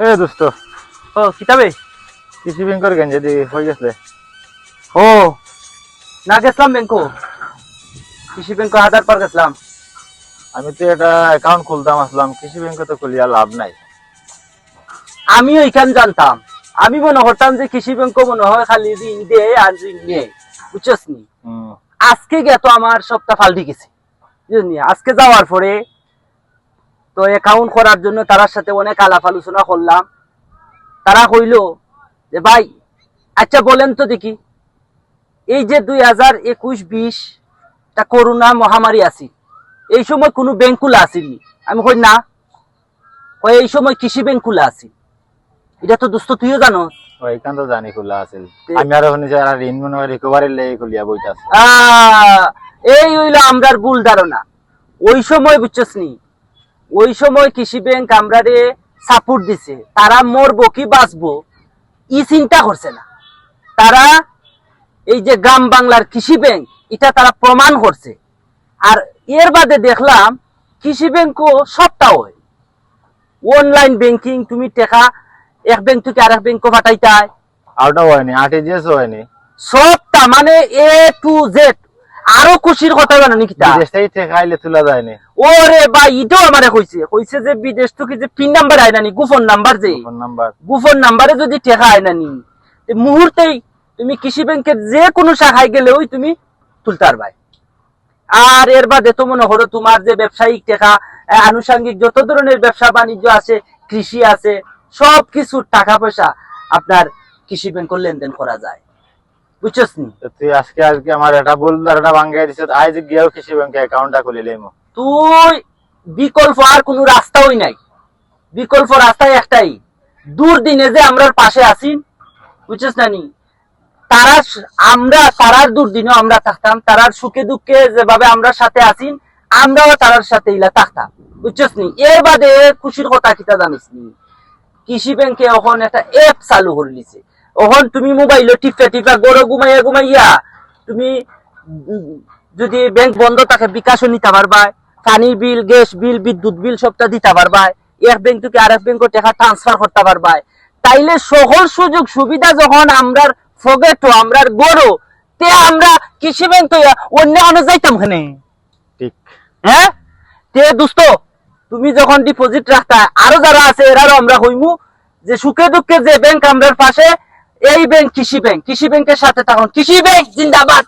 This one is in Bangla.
এ দোস্ত ও কিতাবে কৃষি ব্যাংকের গেঞ্জে দি হয়ে গেছে। ও না গেছিলাম ব্যাংকো কৃষি ব্যাংক হাজার পর গেছিলাম। আমি তো এটা অ্যাকাউন্ট খুলতাম আসলাম কৃষি ব্যাংকে তো খুলিয়া লাভ নাই। আমিও এখান জানতাম। আমি মনে করতাম যে কৃষি ব্যাংক মনে হয় খালি ঋণ দে আর ঋণ নেই বুঝছস নি? আজকে গে তো আমার সপ্তাহ ফাল্টি গেছে আজকে যাওয়ার পরে তো অ্যাকাউন্ট করার জন্য তার সাথে অনেক আলাপ আলোচনা করলাম। তারা কইল যে ভাই আচ্ছা বলেন তো দেখি এই যে দুই হাজার একুশ বিশ টা করোনা মহামারী আছে এই সময় কোনো ব্যাংক খোলা আসেনি? আমি কই না। কই এই সময় কৃষি ব্যাংক খোলা আছে। এটা তো দোস্ত তুইও জানো ওইখান তো জানি খোলা আছিল তে- আমি আরও শুনেছি আর ঋণ মনে হয় রিকভারি লেগে খুলিয়া বইতাছে। আহ, এই হইল আমরার ভুল ধারণা। ওই সময় বুঝছস নি ওই সময় কৃষি ব্যাংক আমরারে সাপোর্ট দিছে। তারা মরবো কি বাঁচবো ই চিন্তা করছে না। তারা এই যে গ্রাম বাংলার কৃষি ব্যাংক এটা তারা প্রমাণ করছে। আর এর বাদে দেখলাম কৃষি ব্যাংকও সবটা হয় অনলাইন ব্যাংকিং তুমি টাকা এক ব্যাংক থেকে আরেক ব্যাংক পাঠাইতায় আউটাও হয়নি আরটিজিএস হয়নি। সবটা মানে এ টু জেড আরও খুশির কথা জানো নাকি তা বিদেশ থেকে টাকা আইলে তোলা ওরে ভাই ইটাও আমারে কইছে। কইছে যে বিদেশ থেকে যে পিন নাম্বার আয় নানি গুফন নাম্বার যে। ফোন নাম্বার গুফন নাম্বারে যদি টেকা আয় নানি মুহূর্তেই তুমি কৃষি ব্যাংকের যে কোনো শাখায় গেলে ওই তুমি তুলতে পারবাই আর এর বাদে তো মনে করো তোমার যে ব্যবসায়িক টেকা আনুষঙ্গিক যত ধরনের ব্যবসা বাণিজ্য আছে কৃষি আছে সব কিছুর টাকা পয়সা আপনার কৃষি ব্যাংকের লেনদেন করা যায়। বুঝছস নি? তুই আজকে আজকে আমার এটা বল এটা ভাঙ্গাই দিছে আজ গিয়েও কৃষি ব্যাংকে অ্যাকাউন্টটা খুলে লইমু তুই বিকল্প আর কোনো রাস্তাই নাই। বিকল্প রাস্তায় একটাই। দূর দিনে যে আমরা পাশে আছি বুঝছিস না নি? তারা আমরা তারার দুর্দিনে আমরা থাকতাম তারার সুখে দুঃখে যেভাবে আমরা সাথে আছি আমরাও তারার সাথে ইলা থাকতাম বুঝছিস নি? এর বাদে খুশির কথা কিতা জানিস নি? কৃষি ব্যাংকে এখন একটা অ্যাপ চালু করে দিছে। এখন তুমি মোবাইলে টিপা টিপা গড়ে ঘুমাইয়া ঘুমাইয়া তুমি যদি ব্যাংক বন্ধ থাকে বিকাশও নিতে পারবা পানি বিল গ্যাস বিল বিদ্যুৎ বিল সবটা দিতে পারবা এক ব্যাংক থেকে আরেক ব্যাংকে টাকা ট্রান্সফার করতে পারবা তাইলে সকল সুযোগ সুবিধা যখন আমরার ফগেটো আমরার গড়ো তে আমরা কৃষি ব্যাংক তো অন্য অন্য যাইতাম খানে ঠিক। হ্যাঁ? তে দোস্ত তুমি যখন ডিপোজিট রাখতা আরও যারা আছে এরাও আমরা হইমু যে সুখে দুঃখে যে ব্যাংক আমরার পাশে এই ব্যাংক কৃষি ব্যাংক কৃষি ব্যাংকের সাথে তখন কৃষি ব্যাংক জিন্দাবাদ।